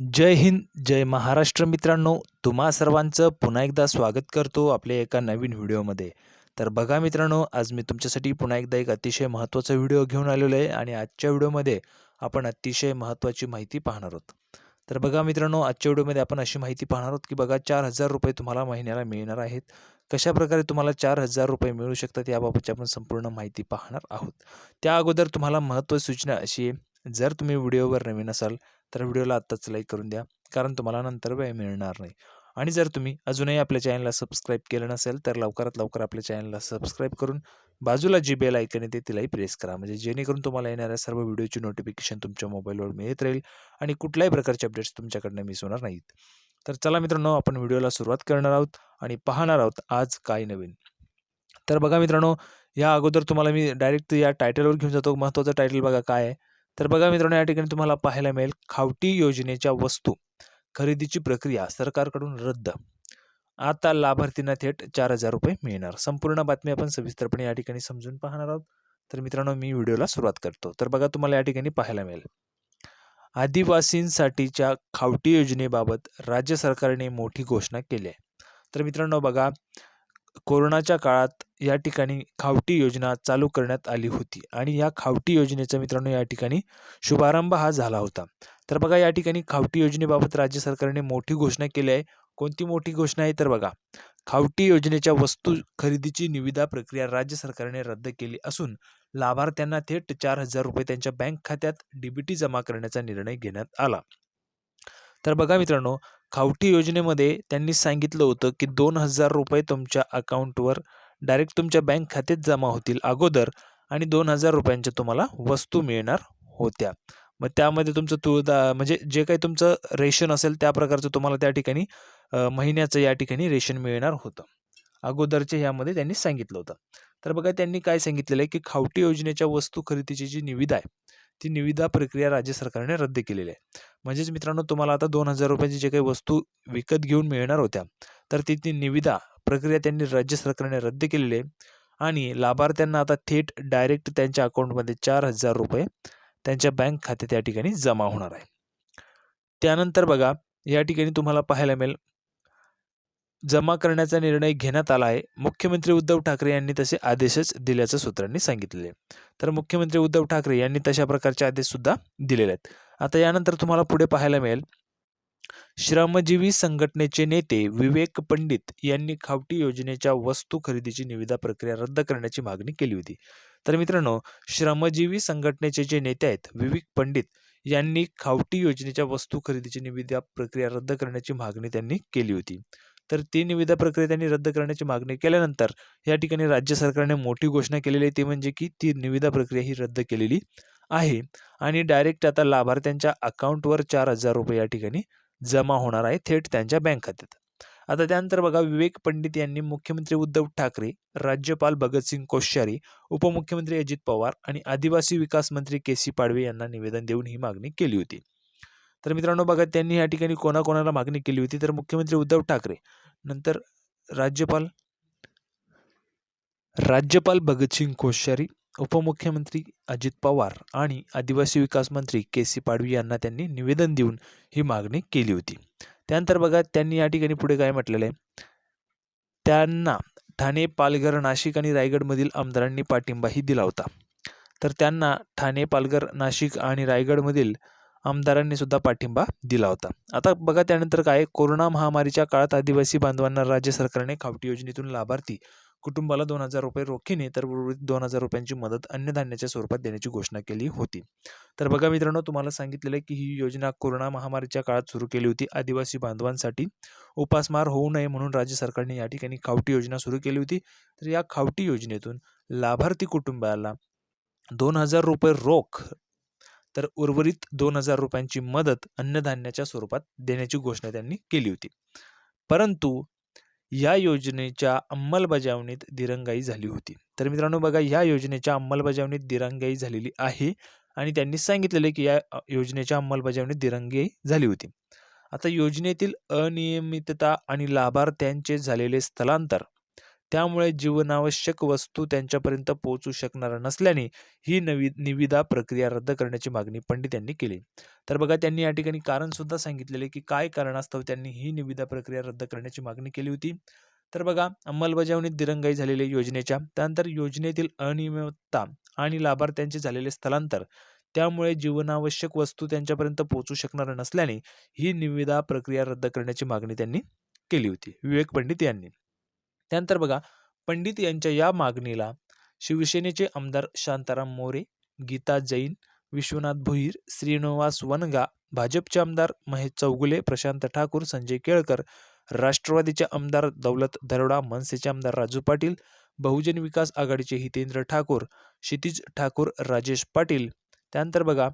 जय हिंद, जय महाराष्ट्र मित्रांनो. तुम्हा सर्वांचं पुन्हा एकदा स्वागत करतो आपल्या एका नवीन व्हिडिओमध्ये. तर बघा मित्रांनो, आज मी तुमच्यासाठी पुन्हा एकदा एक अतिशय महत्त्वाचा व्हिडिओ घेऊन आलेलो आहे आणि आजच्या व्हिडिओमध्ये आपण अतिशय महत्त्वाची माहिती पाहणार आहोत. तर बघा मित्रांनो, आजच्या व्हिडिओमध्ये आपण अशी माहिती पाहणार आहोत, की बघा ₹4000 तुम्हाला महिन्याला मिळणार आहेत. कशाप्रकारे तुम्हाला ₹4000 मिळू शकतात याबाबतची आपण संपूर्ण माहिती पाहणार आहोत. त्या अगोदर तुम्हाला महत्त्वाची सूचना अशी आहे, जर तुम्ही व्हिडिओवर नवीन असाल तर व्हिडिओला आत्ताच लाईक करून द्या कारण तुम्हाला नंतर वेळ मिळणार नाही. आणि जर तुम्ही अजूनही आपल्या चॅनलला सबस्क्राईब केलं नसेल तर लवकरात लवकर आपल्या चॅनलला सबस्क्राईब करून बाजूला जी बेल ऐकन येते तिलाही प्रेस करा. म्हणजे जेणेकरून तुम्हाला येणाऱ्या सर्व व्हिडिओची नोटिफिकेशन तुमच्या मोबाईलवर मिळत राहील आणि कुठल्याही प्रकारचे अपडेट्स तुमच्याकडनं मिस होणार नाहीत. तर चला मित्रांनो आपण व्हिडिओला सुरुवात करणार आहोत आणि पाहणार आहोत आज काय नवीन. तर बघा मित्रांनो या अगोदर तुम्हाला मी डायरेक्ट या टायटलवर घेऊन जातो. महत्त्वाचं टायटल बघा काय आहे. तर बघा मित्रांनो या ठिकाणी तुम्हाला पाहायला मिळेल खावटी योजनेच्या वस्तू खरेदीची प्रक्रिया सरकारकडून रद्द. आता लाभार्थींना थेट चार हजार रुपये मिळणार. संपूर्ण बातमी आपण सविस्तरपणे या ठिकाणी समजून पाहणार आहोत. तर मित्रांनो मी व्हिडिओला सुरुवात करतो. तर बघा तुम्हाला या ठिकाणी पाहायला मिळेल. आदिवासींसाठीच्या खावटी योजनेबाबत राज्य सरकारने मोठी घोषणा केली आहे. तर मित्रांनो बघा कोरोनाच्या काळात या ठिकाणी खावटी योजना चालू करण्यात आली होती आणि या खावटी योजनेचा मित्रांनो या ठिकाणी शुभारंभ हा झाला होता. तर बघा या ठिकाणी खावटी योजनेबाबत राज्य सरकारने मोठी घोषणा केली आहे. कोणती मोठी घोषणा आहे? तर बघा खावटी योजनेच्या वस्तू खरेदीची निविदा प्रक्रिया राज्य सरकारने रद्द केली असून लाभार्थ्यांना थेट चार हजार रुपये त्यांच्या बँक खात्यात डीबीटी जमा करण्याचा निर्णय घेण्यात आला. तर बघा मित्रांनो खावटी योजनेमध्ये त्यांनी सांगितलं होतं की दोन हजार रुपये तुमच्या अकाउंटवर डायरेक्ट तुमच्या बँक खात्यात जमा होतील अगोदर आणि दोन हजार रुपयांच्या तुम्हाला वस्तू मिळणार होत्या. मग त्यामध्ये तुमचं तू म्हणजे जे काही तुमचं रेशन असेल त्या प्रकारचं तुम्हाला त्या ठिकाणी महिन्याचं या ठिकाणी रेशन मिळणार होतं. अगोदरच्या ह्यामध्ये त्यांनी सांगितलं होतं. तर बघा त्यांनी काय सांगितलेलं आहे की खावटी योजनेच्या वस्तू खरेदीची जी निविदा आहे ती निविदा प्रक्रिया राज्य सरकारने रद्द केलेली आहे. म्हणजेच मित्रांनो तुम्हाला आता दोन हजार रुपयाची जे काही वस्तू विकत घेऊन मिळणार होत्या तर ती ती निविदा प्रक्रिया त्यांनी राज्य सरकारने रद्द केलेली आहे. आणि लाभार्थ्यांना आता थेट डायरेक्ट त्यांच्या अकाउंटमध्ये चार हजार रुपये त्यांच्या बँक खात्यात या ठिकाणी जमा होणार आहे. त्यानंतर बघा या ठिकाणी तुम्हाला पाहायला मिळेल जमा करण्याचा निर्णय घेण्यात आला आहे. मुख्यमंत्री उद्धव ठाकरे यांनी तसे आदेशच दिल्याचं सूत्रांनी सांगितले तर मुख्यमंत्री उद्धव ठाकरे यांनी तशा प्रकारचे आदेशसुद्धा दिलेले आहेत. आता यानंतर तुम्हाला पुढे पाहायला मिळेल. श्रमजीवी संघटनेचे नेते विवेक पंडित यांनी खावटी योजनेच्या वस्तू खरेदीची निविदा प्रक्रिया रद्द करण्याची मागणी केली होती. तर मित्रांनो श्रमजीवी संघटनेचे जे नेते आहेत विवेक पंडित यांनी खावटी योजनेच्या वस्तू खरेदीची निविदा प्रक्रिया रद्द करण्याची मागणी त्यांनी केली होती. तर ती निविदा प्रक्रिया त्यांनी रद्द करण्याची मागणी केल्यानंतर या ठिकाणी राज्य सरकारने मोठी घोषणा केलेली आहे. ती म्हणजे की ती निविदा प्रक्रिया ही रद्द केलेली आहे. आणि डायरेक्ट आता लाभार्थ्यांच्या अकाउंटवर चार हजार रुपये या ठिकाणी जमा होणार आहे. थेट त्यांच्या बँक खात्यात. आता त्यानंतर बघा विवेक पंडित यांनी मुख्यमंत्री उद्धव ठाकरे राज्यपाल भगतसिंग कोश्यारी उपमुख्यमंत्री अजित पवार आणि आदिवासी विकास मंत्री के सी पाडवे यांना निवेदन देऊन ही मागणी केली होती. तर मित्रांनो बघा त्यांनी या ठिकाणी कोणाकोणाला मागणी केली होती. तर मुख्यमंत्री उद्धव ठाकरे नंतर राज्यपाल राज्यपाल भगतसिंग कोश्यारी उपमुख्यमंत्री अजित पवार आणि आदिवासी विकास मंत्री के सी पाडवी यांना त्यांनी निवेदन देऊन ही मागणी केली होती. त्यानंतर बघा त्यांनी या ठिकाणी पुढे काय म्हटलेलं आहे? त्यांना ठाणे पालघर नाशिक आणि रायगडमधील आमदारांनी पाठिंबाही दिला होता. तर त्यांना ठाणे पालघर नाशिक आणि रायगडमधील आमदारांनी सुद्धा पाठिंबा दिला होता. आता बघा त्यानंतर काय कोरोना महामारीच्या काळात आदिवासी बांधवांना राज्य सरकारने खावटी योजनेतून लाभार्थी कुटुंबाला दोन हजार रुपये रोखीने तर उर्वरित दोन हजार रुपयांची मदत अन्नधान्याच्या स्वरूपात देण्याची घोषणा केली होती. तर बघा मित्रांनो तुम्हाला सांगितलेलं आहे की ही योजना कोरोना महामारीच्या काळात सुरू केली होती. आदिवासी बांधवांसाठी उपासमार होऊ नये म्हणून राज्य सरकारने या ठिकाणी खावटी योजना सुरू केली होती. तर या खावटी योजनेतून लाभार्थी कुटुंबाला दोन हजार रुपये रोख तर उर्वरित दोन हजार रुपयांची मदत अन्नधान्याच्या स्वरूपात देण्याची घोषणा त्यांनी केली होती. परंतु या योजनेच्या अंमलबजावणीत दिरंगाई झाली होती. तर मित्रांनो बघा या योजनेच्या अंमलबजावणीत दिरंगाई झालेली आहे आणि त्यांनी सांगितलेले की या योजनेच्या अंमलबजावणीत दिरंगाई झाली होती. आता योजनेतील अनियमितता आणि लाभार्थ्यांचे झालेले स्थलांतर त्यामुळे जीवनावश्यक वस्तू त्यांच्यापर्यंत पोहोचू शकणार नसल्याने ही नवी निविदा प्रक्रिया रद्द करण्याची मागणी पंडित यांनी केली. तर बघा त्यांनी या ठिकाणी कारणसुद्धा सांगितलेले की काय कारणास्तव त्यांनी ही निविदा प्रक्रिया रद्द करण्याची मागणी केली होती. तर बघा अंमलबजावणीत दिरंगाई झालेल्या योजनेच्या त्यानंतर योजनेतील अनियमितता आणि लाभार्थ्यांचे झालेले स्थलांतर त्यामुळे जीवनावश्यक वस्तू त्यांच्यापर्यंत पोहोचू शकणार नसल्याने ही निविदा प्रक्रिया रद्द करण्याची मागणी त्यांनी केली होती. विवेक पंडित यांनी. त्यानंतर बघा पंडित यांच्या या मागणीला शिवसेनेचे आमदार शांताराम मोरे गीता जैन विश्वनाथ भोईर श्रीनिवास वनगा भाजपचे आमदार महेश चौगुले प्रशांत ठाकूर संजय केळकर राष्ट्रवादीचे आमदार दौलत दरोडा मनसेचे आमदार राजू पाटील बहुजन विकास आघाडीचे हितेंद्र ठाकूर क्षितिज ठाकूर राजेश पाटील. त्यानंतर बघा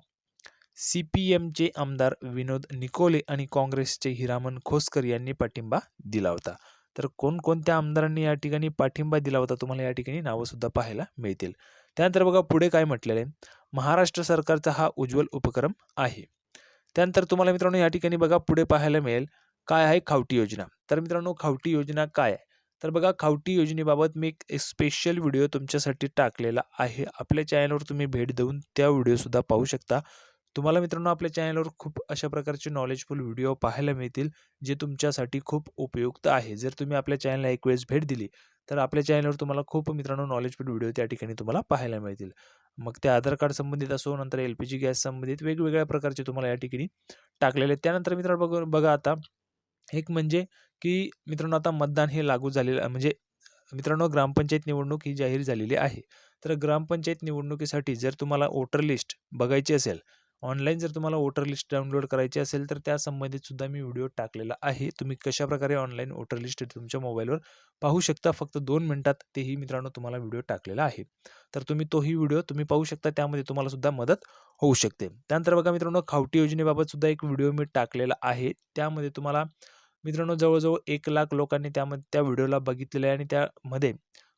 सी पी एमचे आमदार विनोद निकोले आणि काँग्रेसचे हिरामन खोसकर यांनी पाठिंबा दिला होता. तर कोणकोणत्या आमदारांनी या ठिकाणी पाठिंबा दिला होता? तुम्हाला या ठिकाणी नावंसुद्धा पाहायला मिळतील. त्यानंतर बघा पुढे काय म्हटलेलं आहे? महाराष्ट्र सरकारचा हा उज्ज्वल उपक्रम आहे. त्यानंतर तुम्हाला मित्रांनो या ठिकाणी बघा पुढे पाहायला मिळेल काय आहे खावटी योजना? तर मित्रांनो खावटी योजना काय आहे? तर बघा खावटी योजनेबाबत मी एक स्पेशल व्हिडिओ तुमच्यासाठी टाकलेला आहे. आपल्या चॅनलवर तुम्ही भेट देऊन त्या व्हिडिओसुद्धा पाहू शकता. तुम्हाला मित्रांनो आपल्या चॅनलवर खूप अशा प्रकारचे नॉलेजफुल व्हिडिओ पाहायला मिळतील जे तुमच्यासाठी खूप उपयुक्त आहे. जर तुम्ही आपल्या चॅनलला एक वेळेस भेट दिली तर आपल्या चॅनलवर तुम्हाला खूप मित्रांनो नॉलेजफुल व्हिडिओ त्या ठिकाणी तुम्हाला पाहायला मिळतील. मग ते आधार कार्ड संबंधित असो नंतर एल पी जी गॅस संबंधित वेगवेगळ्या प्रकारचे तुम्हाला या ठिकाणी टाकलेले आहेत. त्यानंतर मित्रांनो बघ बघा आता एक म्हणजे की मित्रांनो आता मतदान हे लागू झालेलं म्हणजे मित्रांनो ग्रामपंचायत निवडणूक ही जाहीर झालेली आहे. तर ग्रामपंचायत निवडणुकीसाठी जर तुम्हाला वोटर लिस्ट बघायची असेल ऑनलाईन जर तुम्हाला वोटर लिस्ट डाउनलोड करायची असेल तर त्या संबंधित सुद्धा मी व्हिडिओ टाकलेला आहे. तुम्ही कशाप्रकारे ऑनलाईन वोटर लिस्ट तुमच्या मोबाईलवर पाहू शकता फक्त दोन मिनटात तेही मित्रांनो तुम्हाला व्हिडिओ टाकलेला आहे. तर तुम्ही तोही व्हिडिओ तुम्ही पाहू शकता त्यामध्ये तुम्हाला सुद्धा मदत होऊ शकते. त्यानंतर बघा मित्रांनो खावटी योजनेबाबत सुद्धा एक व्हिडिओ मी टाकलेला आहे. त्यामध्ये तुम्हाला मित्रांनो जवळजवळ एक लाख लोकांनी त्यामध्ये त्या व्हिडिओला बघितलेलं आहे आणि त्यामध्ये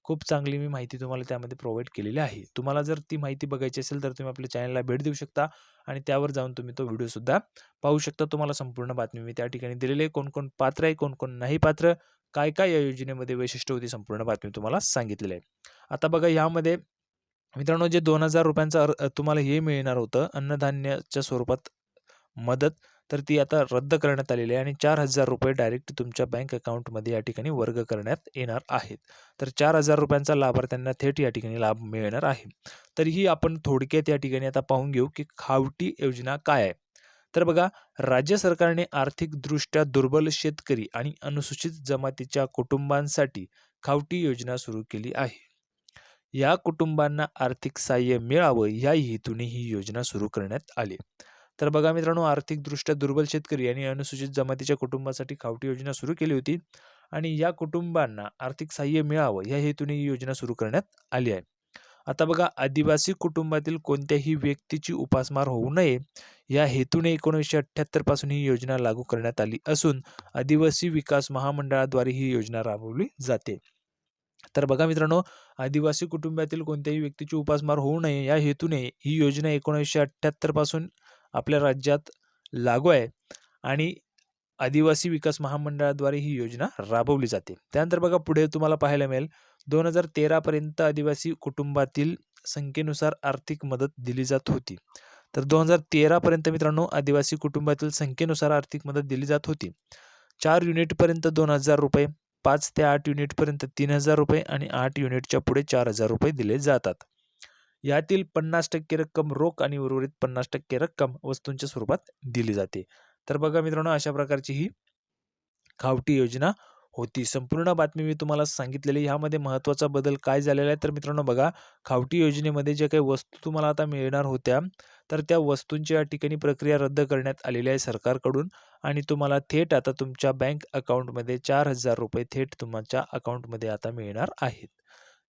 खूप चांगली मी माहिती तुम्हाला त्यामध्ये प्रोव्हाइड केलेली आहे. तुम्हाला जर ती माहिती बघायची असेल तर तुम्ही आपल्या चॅनलला भेट देऊ शकता आणि त्यावर जाऊन तुम्ही तो व्हिडिओसुद्धा पाहू शकता. तुम्हाला संपूर्ण बातमी मी त्या ठिकाणी दिलेली आहे. कोण कोण पात्र आहे कोण कोण नाही पात्र काय काय या योजनेमध्ये वैशिष्ट्य होती संपूर्ण बातमी तुम्हाला सांगितलेली आहे. आता बघा यामध्ये मित्रांनो जे दोन हजार रुपयांचं तुम्हाला हे मिळणार होतं अन्नधान्याच्या स्वरूपात मदत तर ती आता रद्द करण्यात आलेली आहे आणि चार हजार रुपये डायरेक्ट तुमच्या बँक अकाउंटमध्ये या ठिकाणी वर्ग करण्यात येणार आहेत. तर चार हजार रुपयांचा लाभार्थ्यांना थेट या ठिकाणी लाभ मिळणार आहे. तरीही आपण थोडक्यात या ठिकाणी आता पाहून घेऊ की खावटी योजना काय आहे. तर बघा राज्य सरकारने आर्थिकदृष्ट्या दुर्बल शेतकरी आणि अनुसूचित जमातीच्या कुटुंबांसाठी खावटी योजना सुरू केली आहे. या कुटुंबांना आर्थिक सहाय्य मिळावं या हेतूने ही योजना सुरू करण्यात आली. तर बघा मित्रांनो आर्थिकदृष्ट्या दुर्बल शेतकरी आणि अनुसूचित जमातीच्या कुटुंबासाठी खावटी योजना सुरू केली होती आणि या कुटुंबांना आर्थिक सहाय्य मिळावं या हेतूने ही योजना सुरू करण्यात आली आहे. आता बघा आदिवासी कुटुंबातील कोणत्याही व्यक्तीची उपासमार होऊ नये या हेतूने एकोणीसशे अठ्ठ्याहत्तरपासून ही योजना लागू करण्यात आली असून आदिवासी विकास महामंडळाद्वारे ही योजना राबवली जाते. तर बघा मित्रांनो आदिवासी कुटुंबातील कोणत्याही व्यक्तीची उपासमार होऊ नये या हेतूने ही योजना एकोणीसशे अठ्ठ्याहत्तरपासून आपल्या राज्यात लागू आहे आणि आदिवासी विकास महामंडळाद्वारे ही योजना राबवली जाते. त्यानंतर बघा पुढे तुम्हाला पाहायला मिळेल दोन हजार तेरापर्यंत आदिवासी कुटुंबातील संख्येनुसार आर्थिक मदत दिली जात होती. तर दोन हजार तेरापर्यंत मित्रांनो आदिवासी कुटुंबातील संख्येनुसार आर्थिक मदत दिली जात होती. चार युनिटपर्यंत दोन हजार रुपये पाच ते आठ युनिटपर्यंत तीन हजार रुपये आणि आठ युनिटच्या पुढे चार हजार रुपये दिले जातात. यातील पन्नास टक्के रक्कम रोख आणि उर्वरित पन्नास टक्के रक्कम वस्तूंच्या स्वरूपात दिली जाते. तर बघा मित्रांनो अशा प्रकारची ही खावटी योजना होती. संपूर्ण बातमी मी तुम्हाला सांगितलेली ह्यामध्ये महत्त्वाचा बदल काय झालेला आहे? तर मित्रांनो बघा खावटी योजनेमध्ये जे काही वस्तू तुम्हाला आता मिळणार होत्या तर त्या वस्तूंची या ठिकाणी प्रक्रिया रद्द करण्यात आलेली आहे सरकारकडून आणि तुम्हाला थेट आता तुमच्या बँक अकाउंटमध्ये चार हजार रुपये थेट तुमच्या अकाउंटमध्ये आता मिळणार आहेत.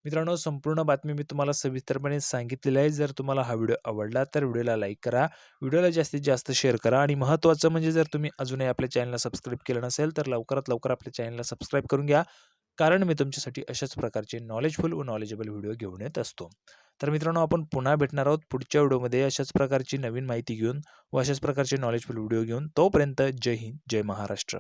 मित्रांनो संपूर्ण बातमी मी तुम्हाला सविस्तरपणे सांगितलेली आहे. जर तुम्हाला हा व्हिडिओ आवडला तर व्हिडिओला लाईक करा. व्हिडिओला जास्तीत जास्त शेअर करा आणि महत्त्वाचं म्हणजे जर तुम्ही अजूनही आपल्या चॅनलला सबस्क्राईब केलं नसेल तर लवकरात लवकर आपल्या चॅनलला सबस्क्राईब करून घ्या. कारण मी तुमच्यासाठी अशाच प्रकारचे नॉलेजफुल व नॉलेजेबल व्हिडिओ घेऊन येत असतो. तर मित्रांनो आपण पुन्हा भेटणार आहोत पुढच्या व्हिडिओमध्ये अशाच प्रकारची नवीन माहिती घेऊन व अशाच प्रकारचे नॉलेजफुल व्हिडिओ घेऊन. तोपर्यंत जय हिंद जय महाराष्ट्र.